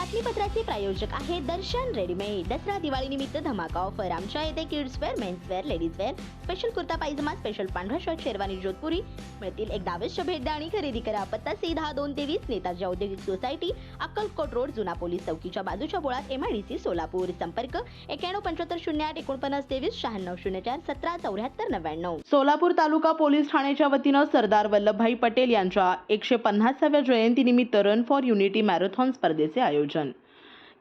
बातमीपत्राचे प्रायोजक आहे दर्शन रेडीमेड. दसरा दिवाळी निमित्त धमाका ऑफर आमच्या येथे kids wear men's wear ladies wear special kurta pyjama special पांढरा शर्ट शेरवानी जोधपुरी. मिळतील एक अवश्य भेट द्या आणि खरेदी करा. पत्ता सी दहा दोन तेवीस नेताजी औद्योगिक सोसायटी अक्कलकोट रोड जुना पोलीस चौकीच्या बाजूच्या बोळात एमआयडीसी सोलापूर. संपर्क एक्याण्णव पंच्याहत्तर शून्य आठ एकोणपन्नास तेवीस शहाण्णव शून्य चार सतरा चौऱ्याहत्तर नव्याण्णव. सोलापूर तालुका पोलीस ठाण्याच्या वतीनं सरदार वल्लभभाई पटेल यांच्या एकशे पन्नासाव्या जयंतीनिमित्त रन फॉर युनिटी मॅरेथॉन स्पर्धेचे आयोजन आयोजन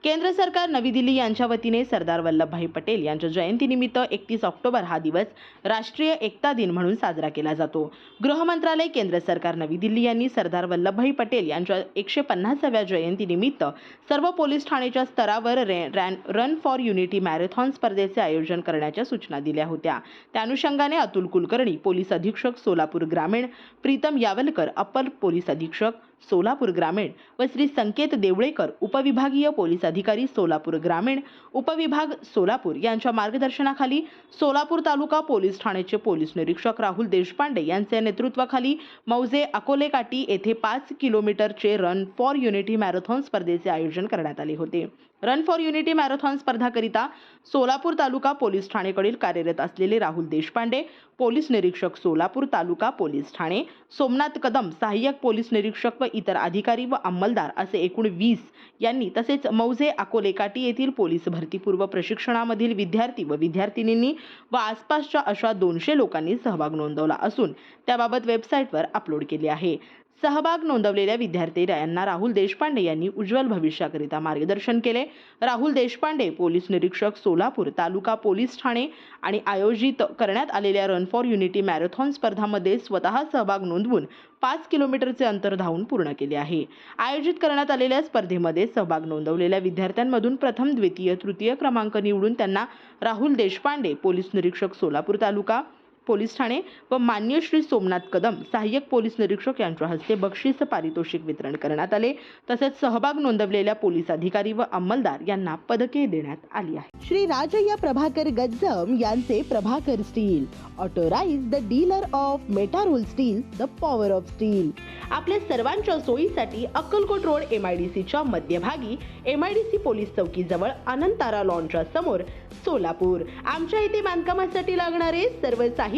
केंद्र सरकार नवी दिल्ली यांच्या वतीने सरदार वल्लभभाई पटेल यांच्या जयंतीनिमित्त एकतीस ऑक्टोबर हा दिवस राष्ट्रीय एकता दिन म्हणून साजरा केला जातो. गृह मंत्रालय केंद्र सरकार नवी दिल्ली यांनी सरदार वल्लभभाई पटेल यांच्या एकशे पन्नासाव्या जयंतीनिमित्त सर्व पोलीस ठाण्याच्या स्तरावर रे ran run for unity marathon स्पर्धेचे आयोजन करण्याच्या सूचना दिल्या होत्या. त्या अनुषंगाने अतुल कुलकर्णी पोलीस अधीक्षक सोलापूर ग्रामीण प्रीतम यावलकर अप्पर पोलीस अधीक्षक सोलापूर ग्रामीण व श्री संकेत देवळेकर उपविभागीय पोलीस अधिकारी सोलापूर ग्रामीण उपविभाग सोलापूर यांच्या मार्गदर्शनाखाली सोलापूर तालुका पोलीस ठाण्याचे पोलीस निरीक्षक राहुल देशपांडे यांच्या नेतृत्वाखाली मौजे अकोलेकाटी येथे पाच किलोमीटरचे रन फॉर युनिटी मॅरेथॉन स्पर्धेचे आयोजन करण्यात आले होते. रन फॉर युनिटी मॅरेथॉन स्पर्धाकरिता सोलापूर तालुका पोलीस ठाणेकडील कार्यरत असलेले राहुल देशपांडे पोलीस निरीक्षक सोलापूर तालुका पोलीस ठाणे सोमनाथ कदम सहाय्यक पोलीस निरीक्षक व इतर अधिकारी व अंमलदार असे एकूण वीस यांनी तसेच मौजे अकोलेकाटी येथील पोलीस भरतीपूर्व प्रशिक्षणामधील विद्यार्थी व विद्यार्थिनींनी व आसपासच्या अशा दोनशे लोकांनी सहभाग नोंदवला असून त्याबाबत वेबसाईटवर अपलोड केले आहे. सहभाग नोंदवलेल्या विद्यार्थी यांना राहुल देशपांडे यांनी उज्ज्वल भविष्याकरिता मार्गदर्शन केले. राहुल देशपांडे पोलीस निरीक्षक सोलापूर तालुका पोलीस ठाणे आणि आयोजित करण्यात आलेल्या रन फॉर युनिटी मॅरेथॉन स्पर्धामध्ये स्वतः सहभाग नोंदवून पाच किलोमीटरचे अंतर धावून पूर्ण केले आहे. आयोजित करण्यात आलेल्या स्पर्धेमध्ये सहभाग नोंदवलेल्या विद्यार्थ्यांमधून प्रथम द्वितीय तृतीय क्रमांक निवडून त्यांना राहुल देशपांडे पोलीस निरीक्षक सोलापूर तालुका पोलीस ठाणे व मान्य श्री सोमनाथ कदम सहाय्यक पोलीस निरीक्षक यांच्या हस्ते बक्षीस पारितोषिक वितरण करण्यात आले. तसेच सहभाग नोंदवलेल्या पोलीस अधिकारी व अंमलदार यांना पदके देण्यात आली आहे श्री राजय्या प्रभाकर गज्जम यांचे Prabhakar steel authorise the dealer of Metarol steel the power of steel. आपल्या सर्वांच्या सोयीसाठी Akkalkot road M I D सीच्या मध्यभागी M I D C police चौकीजवळ Anantara लॉनच्या समोर सोलापूर. आमच्या इथे बांधकामासाठी लागणारे सर्व साहित्य